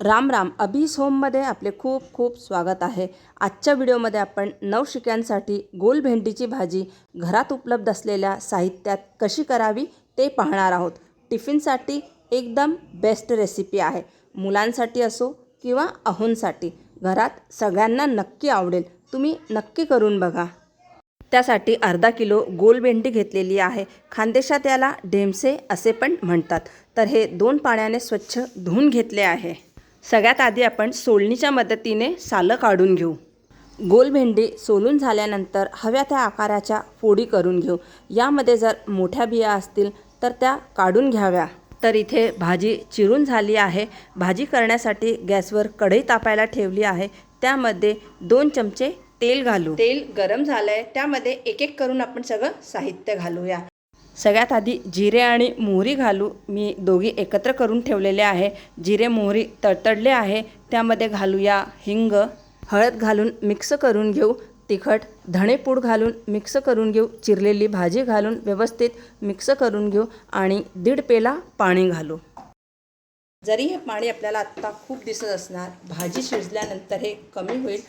राम राम. अबीस होममध्ये आपले खूप खूप स्वागत आहे. आजच्या व्हिडिओमध्ये आपण नवशिक्यांसाठी गोलभेंडीची भाजी घरात उपलब्ध असलेल्या साहित्यात कशी करावी ते पाहणार आहोत. टिफिनसाठी एकदम बेस्ट रेसिपी आहे. मुलांसाठी असो किंवा अहोंसाठी. घरात सगळ्यांना नक्की आवडेल. तुम्ही नक्की करून बघा. त्यासाठी अर्धा किलो गोलभेंडी घेतलेली आहे. खानदेशात याला ढेमसे असे पण म्हणतात. तर हे दोन पाण्याने स्वच्छ धुवून घेतले आहे. सगळ्यात आधी आपण सोलणीच्या मदतीने सालं काढून घेऊ. गोल भेंडी सोलून झाल्यानंतर हव्या त्या आकाराच्या फोडी करून घेऊ. यामध्ये जर मोठ्या बिया असतील तर त्या काढून घ्याव्या. तर इथे भाजी चिरून झाली आहे. भाजी करण्यासाठी गॅसवर कढई तापायला ठेवली आहे. त्यामध्ये दोन चमचे तेल घालू. तेल गरम झालं आहे त्यामध्ये एक एक करून आपण सगळं साहित्य घालूया. सगळ्यात आधी जिरे आणि मोहरी घालू. मी दोघी एकत्र करून ठेवलेले आहे. जिरे मोहरी तडतडले आहे. त्यामध्ये घालूया हिंग. हळद घालून मिक्स करून घेऊ. तिखट धणेपूड घालून मिक्स करून घेऊ. चिरलेली भाजी घालून व्यवस्थित मिक्स करून घेऊ आणि दीड पेला पाणी घालू. जरी हे पाणी आपल्याला आत्ता खूप दिसत असणार भाजी शिजल्यानंतर हे कमी होईल.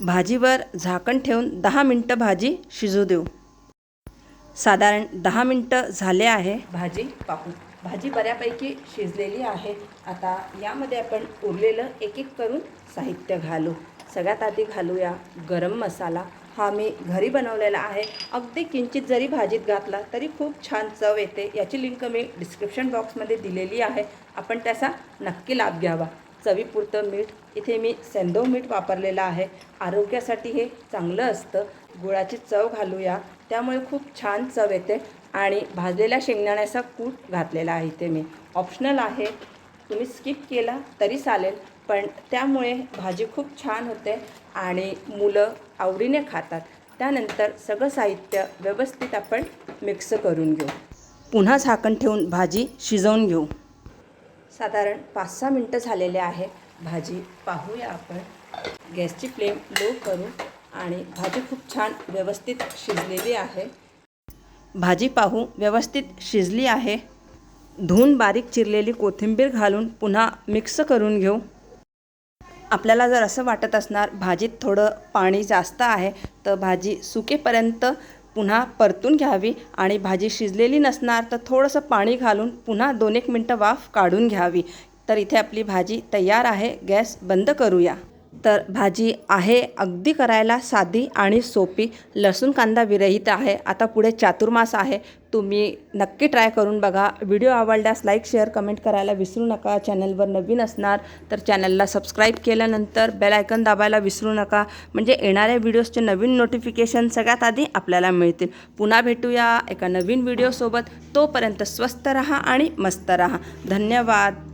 भाजीवर झाकण ठेवून दहा मिनटं भाजी शिजू देऊ. साधारण दहा मिनटं झाले आहे. भाजी पाहू. भाजी बऱ्यापैकी शिजलेली आहे. आता यामध्ये आपण उरलेलं एक एक करून साहित्य घालू. सगळ्यात आधी घालूया गरम मसाला. हा मी घरी बनवलेला आहे. अगदी किंचित जरी भाजीत घातला तरी खूप छान चव येते. याची लिंक मी डिस्क्रिप्शन बॉक्समध्ये दिलेली आहे. आपण त्याचा नक्की लाभ घ्यावा. चवीपुरतं मीठ. इथे मी सेंदो मीठ वापरलेलं आहे. आरोग्यासाठी हे चांगलं असतं. गुळाची चव घालूया. त्यामुळे खूप छान चव येते. आणि भाजलेल्या शेंगदाण्याचा कूट घातलेला आहे इथे मी. ऑप्शनल आहे. तुम्ही स्किप केला तरी चालेल. पण त्यामुळे भाजी खूप छान होते आणि मुलं आवडीने खातात. त्यानंतर सगळं साहित्य व्यवस्थित आपण मिक्स करून घेऊ. पुन्हा झाकण ठेवून भाजी शिजवून घेऊ. साधारण पाच सहा मिनटं झालेले आहे. भाजी पाहूया आपण. गॅसची फ्लेम लो करू आणि भाजी खूप छान व्यवस्थित शिजलेली आहे. भाजी पाहू व्यवस्थित शिजली आहे. धुवून बारीक चिरलेली कोथिंबीर घालून पुन्हा मिक्स करून घेऊ. आपल्याला जर असं वाटत असणार भाजीत थोडं पाणी जास्त आहे तर भाजी सुकेपर्यंत पुन्हा परतून घ्यावी आणि भाजी शिजलेली नसणार तर थोडंसं पाणी घालून पुन्हा दोन एक मिनटं वाफ काढून घ्यावी. तर इथे आपली भाजी तयार आहे. गॅस बंद करूया. तर भाजी आहे अगदी करायला साधी आणि सोपी. लसूण कांदा विरहित आहे. आता पुढे चातुर्मास आहे. तुम्ही नक्की ट्राय करून बघा. व्हिडिओ आवडल्यास लाईक शेअर कमेंट करायला विसरू नका. चॅनलवर नवीन असणार तर चॅनलला सबस्क्राईब केल्यानंतर बेल आयकन दाबायला विसरू नका. म्हणजे येणाऱ्या व्हिडिओजचे नवीन नोटिफिकेशन सगळ्यात आधी आपल्याला मिळतील. पुन्हा भेटूया एका नवीन व्हिडिओसोबत तोपर्यंत स्वस्त रहा आणि मस्त रहा. धन्यवाद.